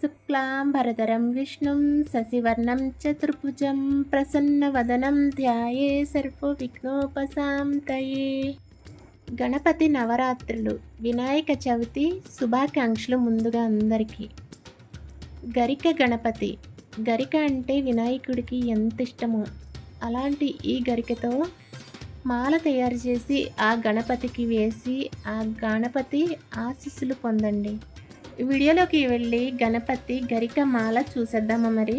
శుక్లాంబరధరం విష్ణుం శశివర్ణం చతుర్భుజం ప్రసన్నవదనం ధ్యాయే సర్వవిఘ్నోపశాంతయే గణపతి నవరాత్రులు వినాయక చవితి శుభాకాంక్షలు ముందుగా అందరికీ। గరిక గణపతి గరిక అంటే వినాయకుడికి ఎంత ఇష్టమో అలాంటి ఈ గరికతో మాల తయారు చేసి ఆ గణపతికి వేసి ఆ గణపతి ఆశీస్సులు పొందండి। వీడియోలోకి వెళ్ళి గణపతి గరిక మాల చూసేద్దామా మరి?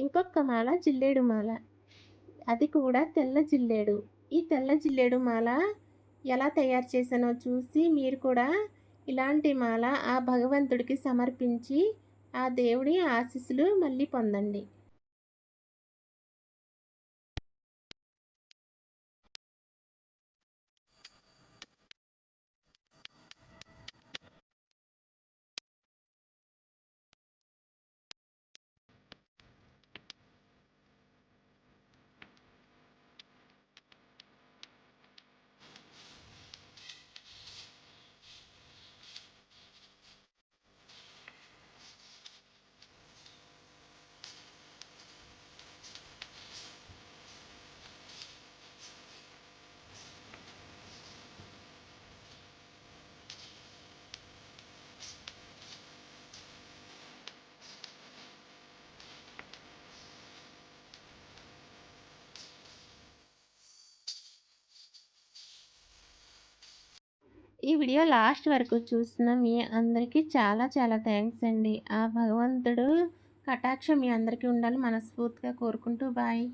ఇంకొక మాల జిల్లేడు మాల. అది కూడా తెల్ల జిల్లేడు. ఈ తెల్ల జిల్లేడు మాల ఎలా తయారు చేశానో చూసి మీరు కూడా ఇలాంటి మాల ఆ భగవంతుడికి సమర్పించి ఆ దేవుడి ఆశీస్సులు మళ్ళీ పొందండి. ఈ వీడియో లాస్ట్ వరకు చూసిన మీ అందరికీ చాలా చాలా థ్యాంక్స్ అండి. ఆ భగవంతుడు కటాక్షం మీ అందరికీ ఉండాలి మనస్ఫూర్తిగా కోరుకుంటూ బాయ్.